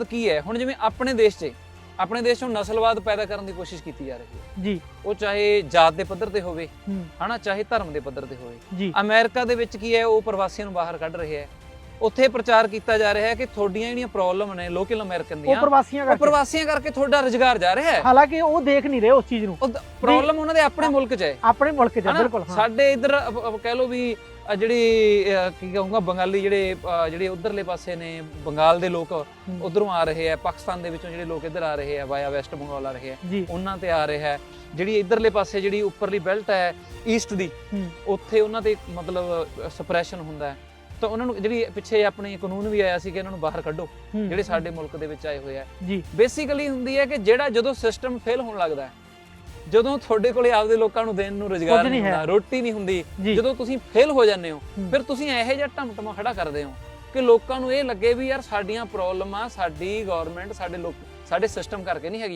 ਕੀ ਹੈ? ਹੁਣ ਜਿਵੇਂ ਆਪਣੇ ਦੇਸ਼ 'ਚ ਆਪਣੇ ਦੇਸ਼ 'ਚੋਂ ਨਸਲਵਾਦ ਪੈਦਾ ਕਰਨ ਦੀ ਕੋਸ਼ਿਸ਼ ਕੀਤੀ ਜਾ ਰਹੀ ਹੈ। ਜੀ। ਉਹ ਚਾਹੇ ਜਾਤ ਦੇ ਪੱਧਰ ਤੇ ਹੋਵੇ ਹਨਾ ਚਾਹੇ ਧਰਮ ਦੇ ਪੱਧਰ ਤੇ ਹੋਵੇ। ਜੀ। ਅਮਰੀਕਾ ਦੇ ਵਿੱਚ ਕੀ ਹੈ? ਉਹ ਪ੍ਰਵਾਸੀਆਂ ਨੂੰ ਬਾਹਰ ਕੱਢ ਰਿਹਾ ਹੈ। ਉੱਥੇ ਪ੍ਰਚਾਰ ਕੀਤਾ ਜਾ ਰਿਹਾ ਹੈ ਕਿ ਤੁਹਾਡੀਆਂ ਜਿਹੜੀਆਂ ਪ੍ਰੋਬਲਮ ਨੇ ਲੋਕਲ ਅਮਰੀਕਨ ਉਹ ਦੀਆਂ ਪ੍ਰਵਾਸੀਆਂ ਉਹ ਕਰਕੇ ਪ੍ਰਵਾਸੀਆਂ ਕਰਕੇ ਤੁਹਾਡਾ ਰੁਜ਼ਗਾਰ ਜਾ ਰਿਹਾ ਹੈ। ਹਾਲਾਂਕਿ ਉਹ ਦੇਖ ਨਹੀਂ ਰਹੇ ਉਸ ਚੀਜ਼ ਨੂੰ। ਪ੍ਰੋਬਲਮ ਉਹਨਾਂ ਦੇ ਆਪਣੇ ਮੁਲਕ 'ਚ ਹੈ। ਆਪਣੇ ਮੁਲਕ 'ਚ? ਬਿਲਕੁਲ ਸਾਡੇ ਇਧਰ ਕਹਿ ਲੋ ਵੀ ਅ, ਜਿਹੜੀ ਕੀ ਕਹੂੰਗਾ ਬੰਗਾਲੀ ਜਿਹੜੇ ਜਿਹੜੇ ਉਧਰਲੇ ਪਾਸੇ ਨੇ ਬੰਗਾਲ ਦੇ ਲੋਕ। ਉਧਰੋਂ ਆ ਰਹੇ ਆ ਪਾਕਿਸਤਾਨ ਦੇ ਵਿੱਚੋਂ ਜਿਹੜੇ ਲੋਕ ਇੱਧਰ ਆ ਰਹੇ ਆ ਵਾਇਆ ਵੈਸਟ ਬੰਗਾਲ ਆ ਰਹੇ ਆ ਜੀ। ਉਹਨਾਂ ਤੇ ਆ ਰਿਹਾ ਹੈ। ਜਿਹੜੀ ਇਧਰਲੇ ਪਾਸੇ ਜਿਹੜੀ ਉੱਪਰਲੀ ਬੈਲਟ ਹੈ ਈਸਟ ਦੀ ਹੂੰ। ਉੱਥੇ ਉਹਨਾਂ ਤੇ ਮਤਲਬ ਸਪਰੈਸ਼ਨ ਹੁੰਦਾ ਹੈ। ਤਾਂ ਉਹਨਾਂ ਨੂੰ ਜਿਹੜੀ ਪਿੱਛੇ ਆਪਣੇ ਕਾਨੂੰਨ ਵੀ ਆਇਆ ਸੀ ਕਿ ਇਹਨਾਂ ਨੂੰ ਬਾਹਰ ਕੱਢੋ ਹੂੰ, ਜਿਹੜੇ ਸਾਡੇ ਮੁਲਕ ਦੇ ਵਿੱਚ ਆਏ ਹੋਏ ਆ। ਜੀ। ਬੇਸਿਕਲੀ ਹੁੰਦੀ ਹੈ ਕਿ ਜਿਹੜਾ ਜਦੋਂ ਸਿਸਟਮ ਫੇਲ ਹੋਣ ਲੱਗਦਾ ਹੈ ਜਦੋਂ ਤੁਹਾਡੇ ਕੋਲੇ ਆਪਦੇ ਲੋਕਾਂ ਨੂੰ ਦੇਣ ਨੂੰ ਰੋਜ਼ਗਾਰ ਨਹੀਂ। ਹੁੰਦਾ ਰੋਟੀ ਨਹੀਂ ਹੁੰਦੀ ਜਦੋਂ ਤੁਸੀਂ ਫੇਲ ਹੋ ਜਾਂਦੇ ਹੋ। ਫਿਰ ਤੁਸੀਂ ਇਹੋ ਜਿਹਾ ਢਮਟਮਾ ਖੜਾ ਕਰਦੇ ਹੋ ਕਿ ਲੋਕਾਂ ਨੂੰ ਇਹ ਲੱਗੇ ਵੀ ਯਾਰ ਸਾਡੀਆਂ ਪ੍ਰੋਬਲਮਾਂ ਸਾਡੀ ਗਵਰਨਮੈਂਟ ਸਾਡੇ ਲੋਕ ਸਾਡੇ ਸਿਸਟਮ ਕਰਕੇ ਨਹੀਂ ਹੈਗੀਆਂ